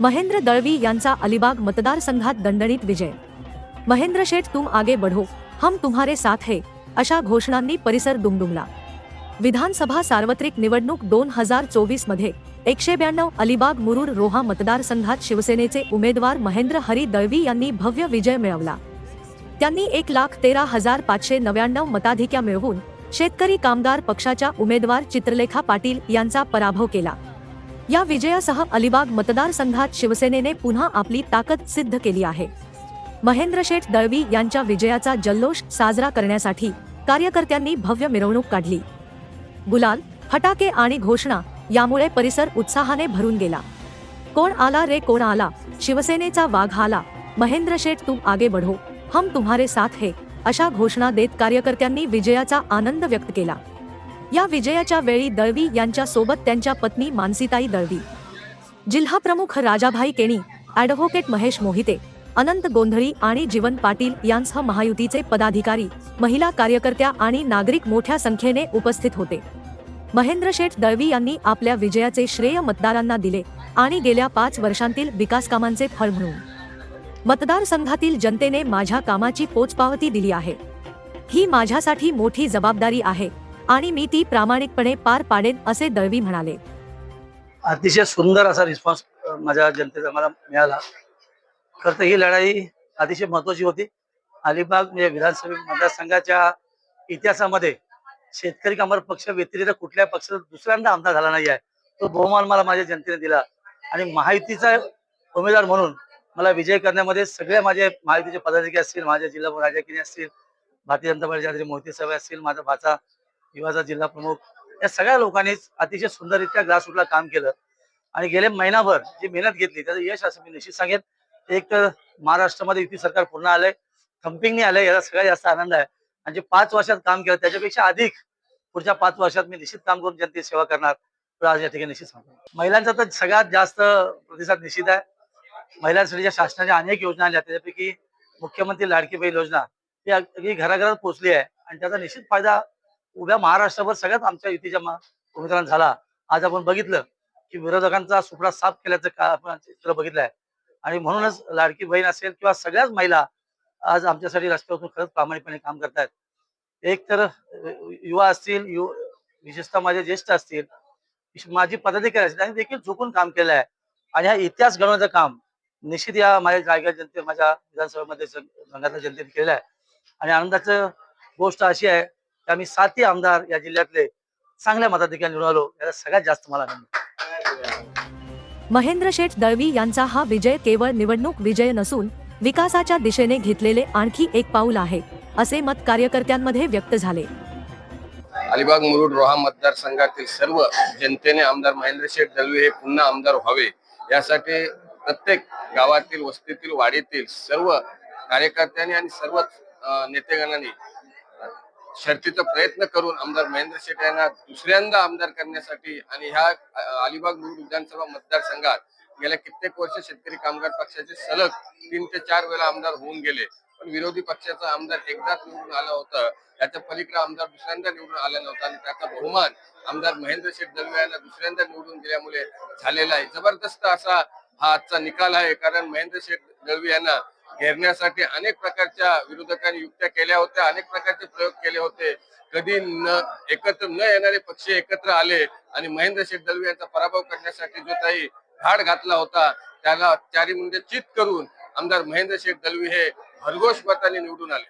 महेंद्र दळवी यांचा अलिबाग मतदारसंघात दणदणीत विजय. महेंद्र शेठ तुम आगे बढो हम तुम्हारे साथ है अशा घोषणांनी परिसर दुमदुमला. विधानसभा सार्वत्रिक निवडणूक दोन हजार चोवीसमध्ये एकशे ब्याण्णव अलिबाग मुरुड रोहा मतदारसंघात शिवसेनेचे उमेदवार महेंद्र हरी दळवी यांनी भव्य विजय मिळवला. त्यांनी एक लाख तेरा हजार पाचशे नव्याण्णव मताधिक्या मिळवून शेतकरी कामगार पक्षाच्या उमेदवार चित्रलेखा पाटील यांचा पराभव केला. या विजयासह अलिबाग मतदारसंघात शिवसेनेने पुन्हा आपली ताकद सिद्ध केली आहे. महेंद्र शेठ दळवी यांच्या विजयाचा जल्लोष साजरा करण्यासाठी कार्यकर्त्यांनी भव्य मिरवणूक काढली. गुलाल फटाके आणि घोषणा यामुळे परिसर उत्साहाने भरून गेला. कोण आला रे कोण आला? शिवसेनेचा वाघ आला. महेंद्र शेठ तुम आगे बढो. हम तुम्हारे साथ हे अशा घोषणा देत कार्यकर्त्यांनी विजयाचा आनंद व्यक्त केला. या विजयाच्या वेळी दळवी यांच्या सोबत त्यांच्या पत्नी मानसीताई दळवी. जिल्हा प्रमुख राजाभाई केणी ॲडव्होकेट महेश मोहिते अनंत गोंधळी आणि जीवन पाटील यांसह महायुतीचे पदाधिकारी महिला कार्यकर्त्या आणि नागरिक मोठ्या संख्येने उपस्थित होते. महेंद्र शेठ दळवी यांनी आपल्या विजयाचे श्रेय मतदारांना दिले आणि गेल्या पाच वर्षांतील विकास कामांचे फळ म्हणून. मतदारसंघातील जनतेने माझ्या कामाची पोचपावती दिली आहे. ही माझ्यासाठी मोठी जबाबदारी आहे. आणि मी ती प्रामाणिकपणे पार पाडेन असे दळवी म्हणाले. अतिशय सुंदर असा रिस्पॉन्स माझ्या जनतेचा मला मिळाला. खरं तर ही लढाई अतिशय महत्वाची होती. अलिबाग म्हणजे विधानसभा मतदारसंघाच्या इतिहासामध्ये शेतकरी कामगार पक्ष व्यतिरिक्त कुठल्या पक्षाचा दुसऱ्यांदा आमदार झाला नाही आहे तो बहुमान मला माझ्या जनतेने दिला. आणि महायुतीचा उमेदवार म्हणून मला विजय करण्यामध्ये सगळे माझे महायुतीचे पदाधिकारी असतील माझ्या जिल्हा राजकीय असतील भारतीय जनता पार्टीचे मोहिते साहेब असतील माझा भाचा युवाचा जिल्हा प्रमुख या सगळ्या लोकांनीच अतिशय सुंदररित्या ग्रासरूटला काम केलं. आणि गेले महिनाभर जी मेहनत घेतली त्याचं यश असं मी निश्चित सांगेन एक तर महाराष्ट्रामध्ये युती सरकार पूर्ण आलंय थम्पिंगने आलंय याचा सगळ्यात जास्त आनंद आहे. आणि जे पाच वर्षात काम केलं त्याच्यापेक्षा अधिक पुढच्या पाच वर्षात मी निश्चित काम करून जनतेची सेवा करणार आज या ठिकाणी निश्चित सांगतो. महिलांचा तर सगळ्यात जास्त प्रतिसाद निश्चित आहे. महिलांसाठी ज्या शासनाच्या अनेक योजना आल्या त्याच्यापैकी मुख्यमंत्री लाडकी बहीण योजना ही अगदी घराघरात पोहोचली आहे. आणि त्याचा निश्चित फायदा उभ्या महाराष्ट्रावर सगळ्यात आमच्या युतीच्या उमेदवारांना झाला. आज आपण बघितलं की विरोधकांचा सुपडा साफ केल्याचं का आपण चित्र बघितलंय. आणि म्हणूनच लाडकी बहीण असेल किंवा सगळ्याच महिला आज आमच्यासाठी रस्त्यावरून खरंच प्रामाणिकपणे काम करतायत. एक तर युवा असतील यु विशेषतः माझे ज्येष्ठ असतील माझी पदाधिकारी असतील त्यांनी देखील झोकून काम केलं आहे आणि हा इतिहास घडवण्याचं काम निश्चित या माझ्या रायगड जनते माझ्या विधानसभेमध्ये संघातल्या जनतेने केलं आहे आणि आनंदाचं गोष्ट अशी आहे आम्ही सातही आमदार या जिल्ह्यातले चांगल्या मताधिकारी निवडून आलो. याचा सगळ्यात जास्त मला आनंद आहे. महेंद्र शेठ दळवी यांचा हा विजय केवळ निवडणूक विजय नसून विकासाच्या दिशेने घेतलेले आणखी एक पाऊल आहे असे मत कार्यकर्त्यांमध्ये व्यक्त झाले. अलिबाग मुरुड रोहा मतदारसंघातील सर्व जनतेने आमदार महेंद्र शेठ दलवे हे पुन्हा आमदार व्हावे. यासाठी प्रत्येक गावातील वस्तीतील वाडीतील सर्व कार्यकर्त्यांनी आणि सर्व नेतेगणांनी शर्तीचा प्रयत्न करून आमदार महेंद्र शेठ यांना दुसऱ्यांदा आमदार करण्यासाठी आणि ह्या अलिबाग मुरुड विधानसभा मतदारसंघात गेल्या कित्येक वर्ष शेतकरी कामगार पक्षाचे सलग तीन ते चार वेळा आमदार होऊन गेले. पण विरोधी पक्षाचा आमदार एकदाच निवडून आला होता. त्याच्या पलीकडे आमदार दुसऱ्यांदा निवडून आला नव्हता आणि त्याचा बहुमान आमदार महेंद्र शेठ दलवे यांना दुसऱ्यांदा निवडून दिल्यामुळे झालेला आहे. जबरदस्त असा हा आजचा निकाल आहे कारण महेंद्र शेठ दळवी यांना घेरण्यासाठी अनेक प्रकारच्या विरोधकांनी युक्त्या केल्या होत्या अनेक प्रकारचे प्रयोग केले होते. कधी न एकत्र न येणारे पक्ष एकत्र आले आणि महेंद्र शेठ दलवी यांचा पराभव करण्यासाठी जो काही घाट घातला होता त्याला चारी मुंडे चित करून आमदार महेंद्र शेठ दलवी हे भरघोष मताने निवडून आले.